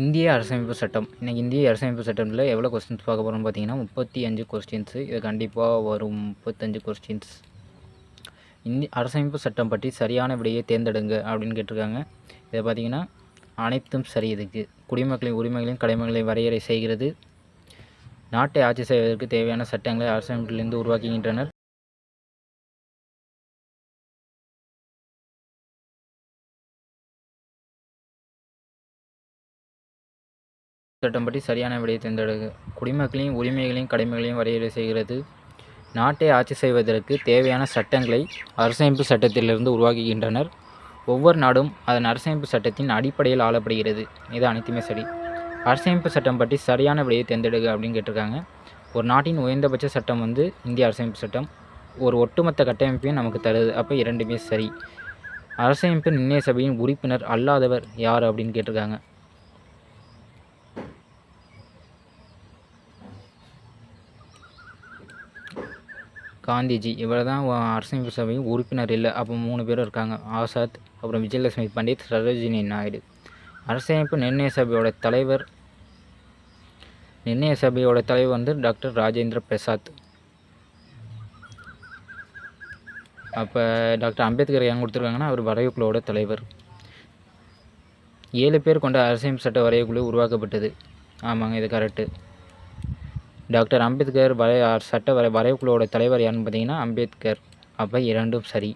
இந்திய அரசமைப்பு சட்டம். இன்றைக்கி இந்திய அரசமைப்பு சட்டத்தில் எவ்வளோ கொஸ்டின்ஸ் பார்க்க போகிறோம்னு பார்த்தீங்கன்னா முப்பத்தி அஞ்சு கொஸ்டின்ஸு இது கண்டிப்பாக வரும். முப்பத்தஞ்சு கொஸ்டின்ஸ் இந்தி அரசமைப்பு சட்டம் பற்றி சரியான விடையை தேர்ந்தெடுங்க அப்படின்னு கேட்டிருக்காங்க. இதை பார்த்தீங்கன்னா அனைத்தும் சரி இதுக்கு. குடிமக்களின் உரிமைகளையும் கடமைகளையும் வரையறை செய்கிறது. நாட்டை ஆட்சி செய்வதற்கு தேவையான சட்டங்களை அரசமைப்பிலிருந்து உருவாக்குகின்றனர். சட்டம் பற்றி சரியான விடையை தேர்ந்தெடுக்க குடிமக்களின் உரிமைகளையும் கடமைகளையும் வரையறை செய்கிறது. நாட்டை ஆட்சி செய்வதற்கு தேவையான சட்டங்களை அரசமைப்பு சட்டத்திலிருந்து உருவாக்குகின்றனர். ஒவ்வொரு நாடும் அதன் அரசமைப்பு சட்டத்தின் அடிப்படையில் ஆளப்படுகிறது. இது அனைத்துமே சரி. அரசமைப்பு சட்டம் பற்றி சரியான விடையை தேர்ந்தெடுக்க அப்படின்னு கேட்டிருக்காங்க. ஒரு நாட்டின் உயர்ந்தபட்ச சட்டம் வந்து இந்திய அரசமைப்பு சட்டம். ஒரு ஒட்டுமொத்த கட்டமைப்பையும் நமக்கு தருது. அப்போ இரண்டுமே சரி. அரசமைப்பு நிர்ணய சபையின் உறுப்பினர் அல்லாதவர் யார் அப்படின்னு கேட்டிருக்காங்க. காந்திஜி இவர் தான் அரசமைப்பு சபையும் உறுப்பினர் இல்லை. அப்போ மூணு பேரும் இருக்காங்க. ஆசாத் அப்புறம் விஜயலட்சுமி பண்டிட் சரோஜினி நாயுடு. அரசமைப்பு நிர்ணய சபையோட தலைவர் நிர்ணய சபையோட தலைவர் வந்து டாக்டர் ராஜேந்திர பிரசாத். அப்போ டாக்டர் அம்பேத்கர் ஏன் கொடுத்துருக்காங்கன்னா அவர் வரைவுக்குழுவோட தலைவர். ஏழு பேர் கொண்ட அரசியல் சட்ட வரைவுக்குழு உருவாக்கப்பட்டது. ஆமாங்க இது கரெக்டு டாக்டர் அம்பேத்கர் வரை சட்ட வரை வரைவுக்குழுவோட தலைவர் யாருன்னு பார்த்தீங்கன்னா அம்பேத்கர். அப்போ இரண்டும் சரி.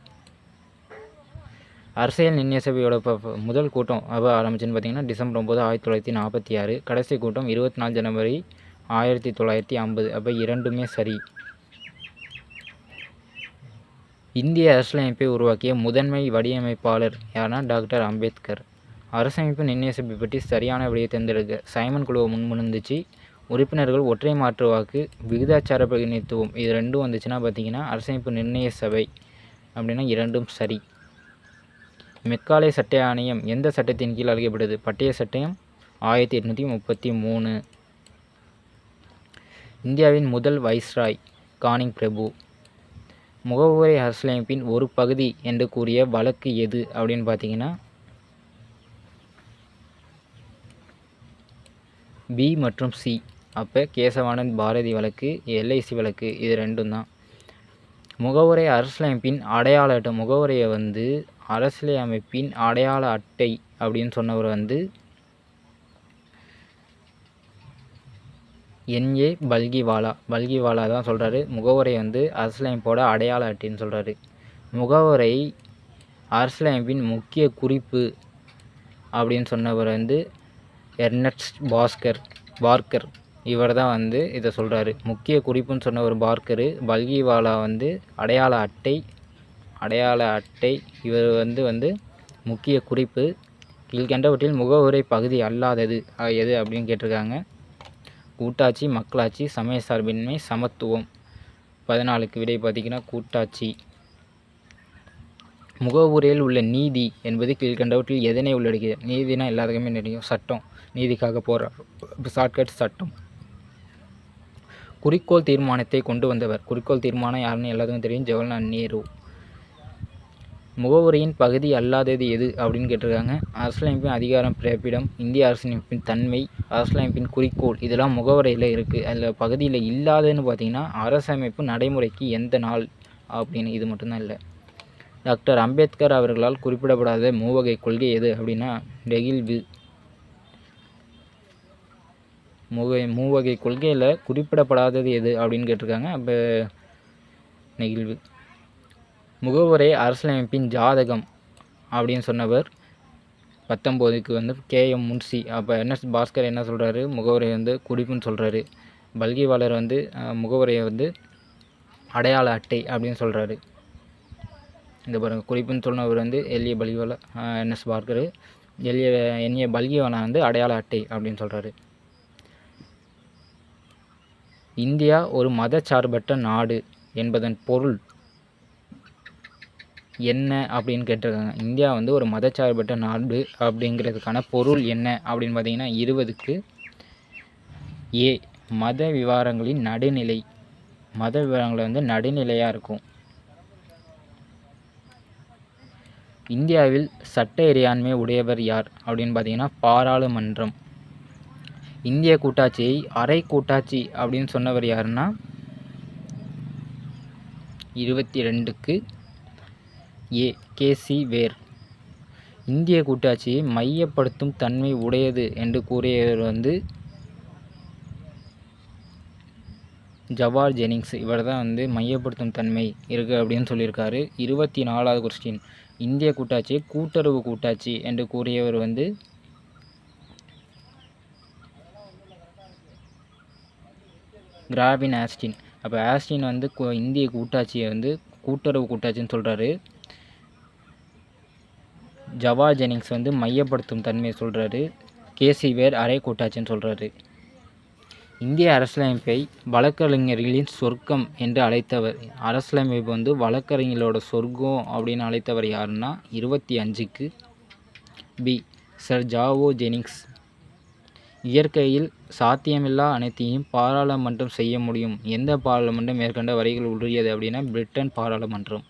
அரசியல் நிர்ணய சபையோட ப முதல் கூட்டம் அப்போ ஆரம்பிச்சுன்னு பார்த்தீங்கன்னா டிசம்பர் ஒம்பது ஆயிரத்தி தொள்ளாயிரத்தி நாற்பத்தி ஆறு. கடைசி கூட்டம் இருபத்தி நாலு ஜனவரி ஆயிரத்தி தொள்ளாயிரத்தி ஐம்பது. அப்போ இரண்டுமே சரி. இந்திய அரசியலமைப்பை உருவாக்கிய முதன்மை வடிவமைப்பாளர் யாருன்னா டாக்டர் அம்பேத்கர். அரசமைப்பு நிர்ணய சபை பற்றி சரியான விடையை தேர்ந்தெடுக்க சைமன் குழுவை முன்மொழிந்துச்சு. உறுப்பினர்கள் ஒற்றை மாற்று வாக்கு விகிதாச்சார பிரதிநிதித்துவம் இது ரெண்டும் வந்துச்சுன்னா பார்த்தீங்கன்னா அரசமைப்பு நிர்ணய சபை அப்படின்னா இரண்டும் சரி. மெக்காலே சட்ட ஆணையம் எந்த சட்டத்தின் கீழ் அழைக்கப்படுது? பட்டய சட்டம் ஆயிரத்தி எட்நூற்றி முப்பத்தி மூணு. இந்தியாவின் முதல் வைஸ்ராய் கானிங் பிரபு. முகவுரை அரசியலமைப்பின் ஒரு பகுதி என்று கூறிய வழக்கு எது அப்படின்னு பார்த்தீங்கன்னா பி மற்றும் சி அப்போ கேசவானந்த் பாரதி வழக்கு எல்ஐசி வழக்கு இது ரெண்டும் தான். முகவுரை அரசியலமைப்பின் அடையாள அட்டை முகவுரையை வந்து அரசியலமைப்பின் அடையாள அட்டை அப்படின்னு சொன்னவர் வந்து என்ஏ பல்கிவாலா. பல்கிவாலா தான் சொல்கிறாரு முகவுரை வந்து அரசியலமைப்போட அடையாள அட்டைன்னு சொல்கிறாரு முகவுரை அரசியலமைப்பின் முக்கிய குறிப்பு அப்படின்னு சொன்னவர் வந்து எர்னஸ்ட் பாஸ்கர் பார்க்கர் இவர் தான் வந்து இதை சொல்கிறாரு முக்கிய குறிப்புன்னு சொன்ன ஒரு பார்க்கரு பல்கிவாலா வந்து அடையாள அட்டை அடையாள அட்டை. இவர் வந்து வந்து முக்கிய குறிப்பு. கீழ்கண்டவற்றில் முகவுரை பகுதி அல்லாதது. எது அப்படின்னு கேட்டிருக்காங்க. கூட்டாட்சி மக்களாட்சி சமய சார்பின்மை சமத்துவம். பதினாலுக்கு விடை பார்த்திங்கன்னா கூட்டாட்சி. முகவுரையில் உள்ள நீதி என்பது கீழ்கண்டவற்றில் எதனை உள்ளடக்கியது? நீதினா எல்லாத்துக்குமே தெரியும் சட்டம். நீதிக்காக போகிற ஷார்ட்கட் சட்டம். குறிக்கோள் தீர்மானத்தை கொண்டு வந்தவர். குறிக்கோள் தீர்மானம் யாருன்னு எல்லாத்துக்கும் தெரியும். ஜவஹர்லால் நேரு. முகவுரையின் பகுதி அல்லாதது எது அப்படின்னு கேட்டிருக்காங்க. அரசியலமைப்பின் அதிகாரம் பிறப்பிடம் இந்திய அரசியலமைப்பின் தன்மை அரசியலமைப்பின் குறிக்கோள். இதெல்லாம் முகவரையில் இருக்குது அதில் பகுதியில் இல்லாததுன்னு பார்த்தீங்கன்னா அரசமைப்பு நடைமுறைக்கு எந்த நாள் அப்படின்னு இது மட்டும்தான் இல்லை. டாக்டர் அம்பேத்கர் அவர்களால் குறிப்பிடப்படாத மூவகை கொள்கை எது அப்படின்னா நெகிழ்வு மூவகை மூவகை கொள்கையில் குறிப்பிடப்படாதது எது அப்படின்னு கேட்டிருக்காங்க. அப்போ நெகிழ்வு முகவுரை அரசியலமைப்பின் ஜாதகம் அப்படின்னு சொன்னவர் பத்தொம்போதுக்கு வந்து கே எம் முன்சி அப்போ என்எஸ் பாஸ்கர் என்ன சொல்கிறாரு முகவரை வந்து குறிப்புன்னு சொல்கிறாரு பல்கிவாளர் வந்து முகவரையை வந்து அடையாள அட்டை அப்படின்னு சொல்கிறாரு இந்த பாருங்கள் குறிப்புன்னு சொன்னவர் வந்து எளிய பலிவல என்எஸ் பார்க்கர் எல்ஏ எண்ணிய பல்கிவாலா வந்து அடையாள அட்டை அப்படின்னு சொல்கிறாரு இந்தியா ஒரு மதச்சார்பற்ற நாடு என்பதன் பொருள் என்ன அப்படின்னு கேட்டிருக்காங்க. இந்தியா வந்து ஒரு மதச்சார்பற்ற நாடு அப்படிங்கிறதுக்கான பொருள் என்ன அப்படின்னு பார்த்தீங்கன்னா இருபதுக்கு ஏ மத விவகாரங்களின் நடுநிலை. மத விவகாரங்களை வந்து நடுநிலையாக இருக்கும். இந்தியாவில் சட்ட இறையாண்மை உடையவர் யார் அப்படின்னு பார்த்தீங்கன்னா பாராளுமன்றம். இந்திய கூட்டாட்சியை அரை கூட்டாட்சி அப்படின்னு சொன்னவர் யாருன்னா இருபத்தி ரெண்டுக்கு ஏ கேசி வேர். இந்திய கூட்டாட்சியை மையப்படுத்தும் தன்மை உடையது என்று கூறியவர் வந்து ஜவார் ஜெனிங்ஸ். இவர் தான் வந்து மையப்படுத்தும் தன்மை இருக்குது அப்படின்னு சொல்லியிருக்காரு. இருபத்தி நாலாவது கொஸ்டின் இந்திய கூட்டாட்சியை கூட்டுறவு கூட்டாட்சி என்று கூறியவர் வந்து கிராவின் ஆஸ்டின் அப்போ ஆஸ்டின் வந்து இந்திய கூட்டாட்சியை வந்து கூட்டுறவு கூட்டாட்சின்னு சொல்கிறாரு ஜவா ஜெனிங்ஸ் வந்து மையப்படுத்தும் தன்மையை சொல்கிறாரு கேசி வேர் அரை கூட்டாட்சின்னு சொல்கிறாரு இந்திய அரசியலமைப்பை வழக்கறிஞர்களின் சொர்க்கம் என்று அழைத்தவர். அரசியலமைப்பு வந்து வழக்கறிஞர்களோட சொர்க்கம் அப்படின்னு அழைத்தவர் யாருன்னா இருபத்தி அஞ்சுக்கு பி. சர். ஜாவோ ஜெனிங்ஸ் இயற்கையில் சாத்தியமில்லா அனைத்தையும் பாராளுமன்றம் செய்ய முடியும். எந்த பாராளுமன்றம் மேற்கண்ட வரிகள் உரியது அப்படின்னா பிரிட்டன் பாராளுமன்றம்.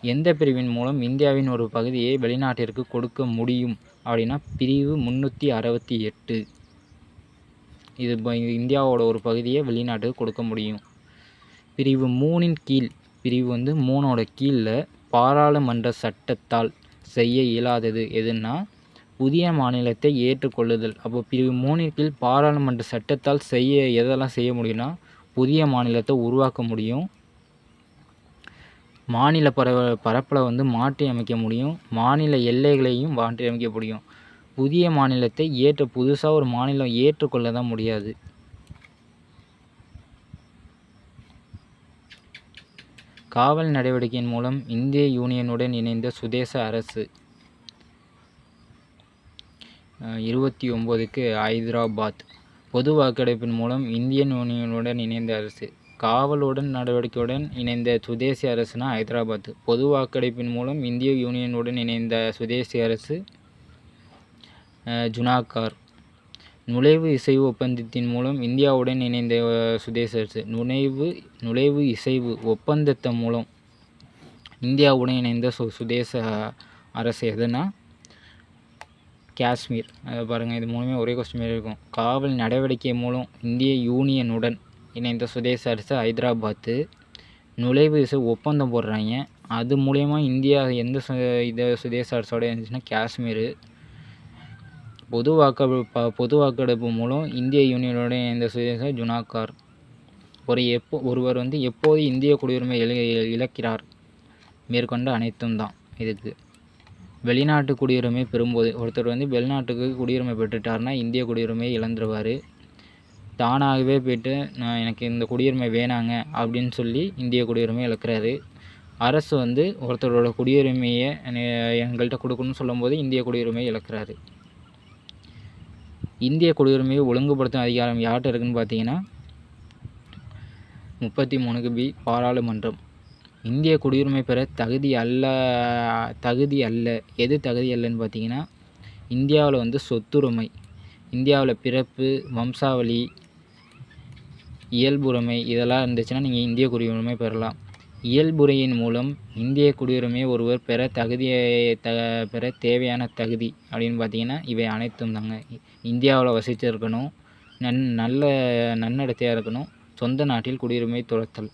எந்த பிரிவின் மூலம் இந்தியாவின் ஒரு பகுதியை வெளிநாட்டிற்கு கொடுக்க முடியும் அப்படின்னா பிரிவு முந்நூற்றி அறுபத்தி எட்டு. இது இந்தியாவோட ஒரு பகுதியை வெளிநாட்டுக்கு கொடுக்க முடியும். பிரிவு மூணின் கீழ் பிரிவு வந்து மூணோட கீழில் பாராளுமன்ற சட்டத்தால் செய்ய இயலாதது எதுன்னா புதிய மாநிலத்தை ஏற்றுக்கொள்ளுதல். அப்போ பிரிவு மூணின் கீழ் பாராளுமன்ற சட்டத்தால் செய்ய எதெல்லாம் செய்ய முடியும்னா புதிய மாநிலத்தை உருவாக்க முடியும். மாநில பரவ பரப்பளவை வந்து மாற்றி அமைக்க முடியும். மாநில எல்லைகளையும் மாற்றி அமைக்க முடியும். புதிய மாநிலத்தை ஏற்ற புதுசாக ஒரு மாநிலம் ஏற்றுக்கொள்ள தான் முடியாது. காவல் நடவடிக்கையின் மூலம் இந்திய யூனியனுடன் இணைந்த சுதேச அரசு இருபத்தி ஒம்போதுக்கு ஹைதராபாத் பொது வாக்கெடுப்பின் மூலம் இந்தியன் யூனியனுடன் இணைந்த அரசு காவலுடன் நடவடிக்கையுடன் இணைந்த சுதேசி அரசுனா ஹைதராபாத் பொது வாக்கெடுப்பின் மூலம் இந்திய யூனியனுடன் இணைந்த சுதேசி அரசு ஜுனாகார். நுழைவு இசைவு ஒப்பந்தத்தின் மூலம் இந்தியாவுடன் இணைந்த சுதேச அரசு நுழைவு நுழைவு இசைவு ஒப்பந்தத்தின் மூலம் இந்தியாவுடன் இணைந்த சு சுதேச அரசு எதுனா? காஷ்மீர். அதை பாருங்கள் இது மூணுமே ஒரே கொஸ்டின் மாரி இருக்கும். காவல் நடவடிக்கை மூலம் இந்திய யூனியனுடன் இணைந்த சுதேச அரசு ஹைதராபாத்து. நுழைவு இசை ஒப்பந்தம் போடுறாங்க. அது மூலயமா இந்தியா எந்த சு இதை சுதேச அரசோட இருந்துச்சுன்னா காஷ்மீர். பொது வாக்க பொது வாக்கெடுப்பு மூலம் இந்திய யூனியனோட இந்த சுதேச ஜுனாக்கார் ஒரு எப்போ ஒருவர் வந்து எப்போது இந்திய குடியுரிமை இழ இழக்கிறார்? மேற்கொண்ட அனைத்தும் தான் இதுக்கு. வெளிநாட்டு குடியுரிமை பெறும்போது ஒருத்தர் வந்து வெளிநாட்டுக்கு குடியுரிமை பெற்றுட்டாருன்னா இந்திய குடியுரிமை இழந்துருவார். தானாகவே போய்ட்டு நான் எனக்கு இந்த குடியுரிமை வேணாங்க அப்படின்னு சொல்லி இந்திய குடியுரிமை இழக்கிறாரு. அரசு வந்து ஒருத்தரோட குடியுரிமையை எங்கள்கிட்ட கொடுக்கணும்னு சொல்லும்போது இந்திய குடியுரிமையை இழக்கிறாரு. இந்திய குடியுரிமையை ஒழுங்குபடுத்தும் அதிகாரம் யார்கிட்ட இருக்குதுன்னு பார்த்தீங்கன்னா முப்பத்தி மூணுக்கு பி பாராளுமன்றம். இந்திய குடியுரிமை பெற தகுதி அல்ல தகுதி அல்ல. எது தகுதி அல்லன்னு பார்த்தீங்கன்னா இந்தியாவில் வந்து சொத்துரிமை இந்தியாவில் பிறப்பு வம்சாவளி இயல்புரிமை இதெல்லாம் இருந்துச்சுன்னா நீங்கள் இந்திய குடியுரிமை பெறலாம். இயல்புரையின் மூலம் இந்திய குடியுரிமையை ஒருவர் பெற தகுதியை த பெற தேவையான தகுதி அப்படின்னு பார்த்தீங்கன்னா இவை அனைத்தும் தாங்க. இந்தியாவில் வசித்திருக்கணும் நன் நல்ல நன்னடத்தையாக இருக்கணும் சொந்த நாட்டில் குடியுரிமை துறத்தல்.